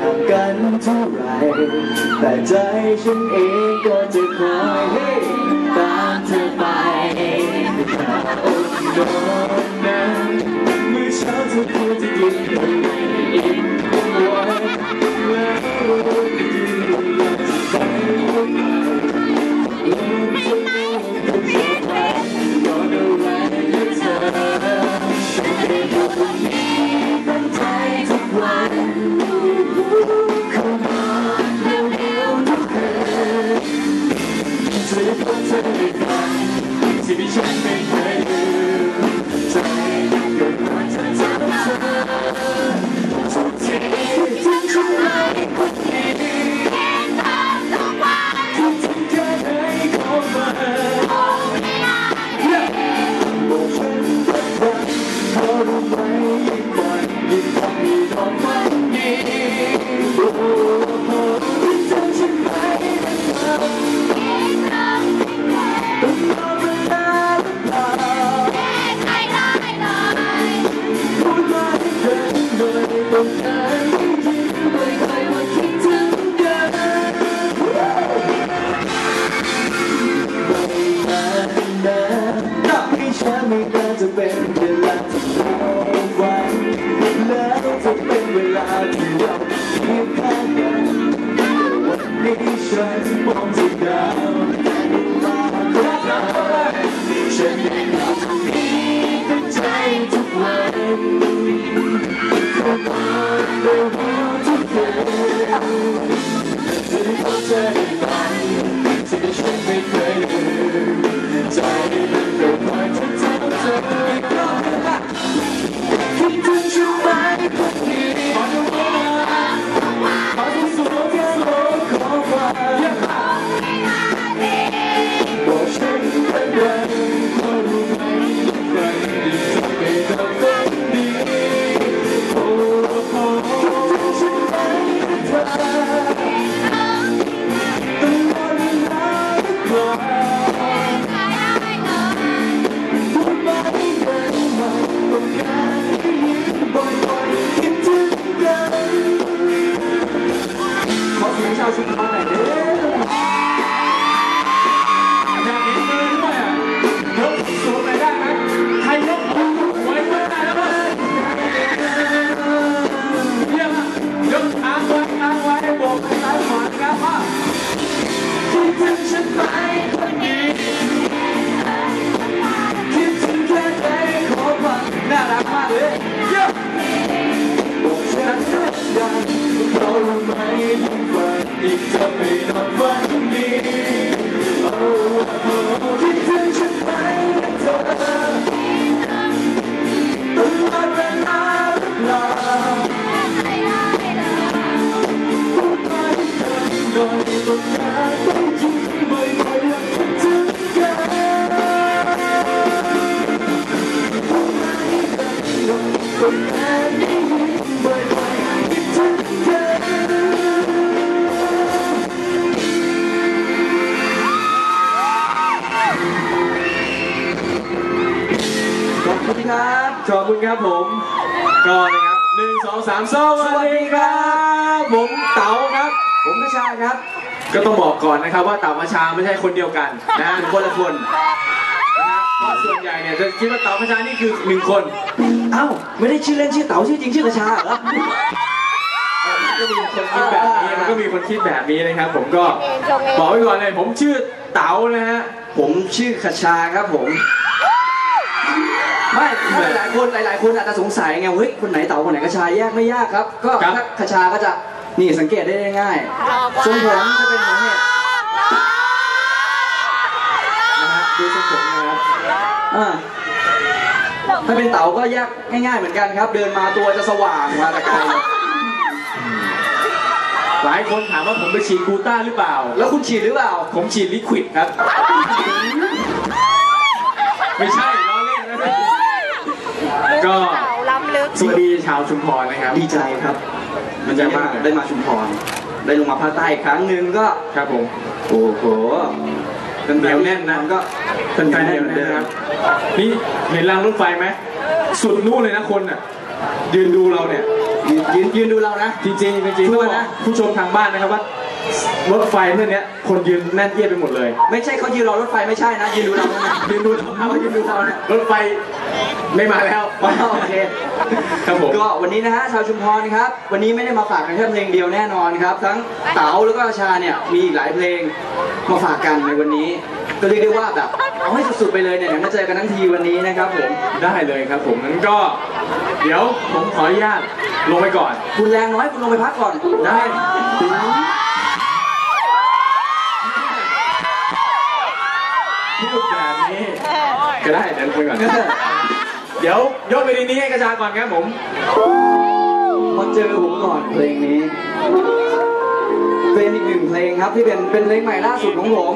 ห่างกันเท่าไรแต่ใจฉันเองก็จะคอยให้ตามเธอไปโอ้โนนะเมื่อเช้าเธอพูดจะกิน ขอเสียง ขอบคุณครับขอบคุณครับผมก็นะครับหนึ่งสองสามสวัสดีครับผมเต๋าครับ ผมกระชาครับ ก็ต้องบอกก่อนนะครับว่าเต่ามาชาไม่ใช่คนเดียวกันนะฮะคนละคนนะฮะเพราะส่วนใหญ่เนี่ยจะคิดว่าเต่ามาชานี่คือหนึ่งคน เอ้าไม่ได้ชื่อเล่นชื่อเต๋าชื่อจริงชื่อกระชาเหรอมันก็มีคนคิดแบบนี้มันก็มีคนคิดแบบนี้นะครับ ผมก็บอกไว้ก่อนเลย ผมชื่อเต๋านะฮะ ผมชื่อกระชาครับผม ไม่ถ้าหลายๆคนหลายๆคนอาจจะสงสัยไงเฮ้ยคนไหนเต๋าคนไหนกระชาแยกไม่ยากครับ ก็ครับ ถ้ากระชาก็จะ นี่สังเกตได้ง่ายๆทรงผมจะเป็นของเห็ดนะฮะดูทรงผมนะครับอ่าถ้าเป็นเต๋าก็แยกง่ายๆเหมือนกันครับ เดินมาตัวจะสว่างมาแต่ไกลหลายคนถามว่าผมไปฉีดกลูต้าหรือเปล่า แล้วคุณฉีดหรือเปล่า ผมฉีดลิควิดครับ ไม่ใช่ล้อเล่นนะก็ล้ำลึกสวัสดีชาวชุมพรนะครับ ดีใจครับ มันจะมากได้มาชุมพร ได้ลงมาภาคใต้อีกครั้งหนึ่งก็ ครับผมโอ้โหเหนียวแน่นนะมันก็เป็นแฟนเดียวนะครับ นี่เห็นรางรถไฟไหม สุดนู่นเลยนะคนอะ ยืนดูเราเนี่ย ยืนยืนยืนดูเรานะ จริงๆจริงๆชัต้องวบร์อกนะ ผู้ชมทางบ้านนะครับว่ารถไฟเท่านี้คนยืนแน่นเอียดไปหมดเลย ไม่ใช่เขายืนรอรถไฟไม่ใช่นะยืนดูเรานะยืนดูเอายืนดูเรานะรถไฟ ไม่มาแล้วอ๋อโอเคครับผม ก็วันนี้นะฮะชาวชุมพรครับ วันนี้ไม่ได้มาฝากกันแค่เพลงเดียวแน่นอนครับ ทั้งเต๋าแล้วก็ชาเนี่ยมีอีกหลายเพลงมาฝากกันในวันนี้ ก็เรียกได้ว่าแบบเอาให้สุดๆไปเลยเนี่ยเดี๋ยวมาเจอกันทั้งทีวันนี้นะครับผม ได้เลยครับผมงั้นก็ เดี๋ยวผมขออนุญาตลงไปก่อน คุณแรงน้อยคุณลงไปพักก่อน ได้ พูดแบบนี้ ก็ได้เดี๋ยวคุยก่อนเดี๋ยวยกไปดีนี้ให้กระจาก่อนครับผมมาเจอผมก่อนเพลงนี้ เป็นอีกหนึ่งเพลงครับที่เป็นเป็นเพลงใหม่ล่าสุดของผม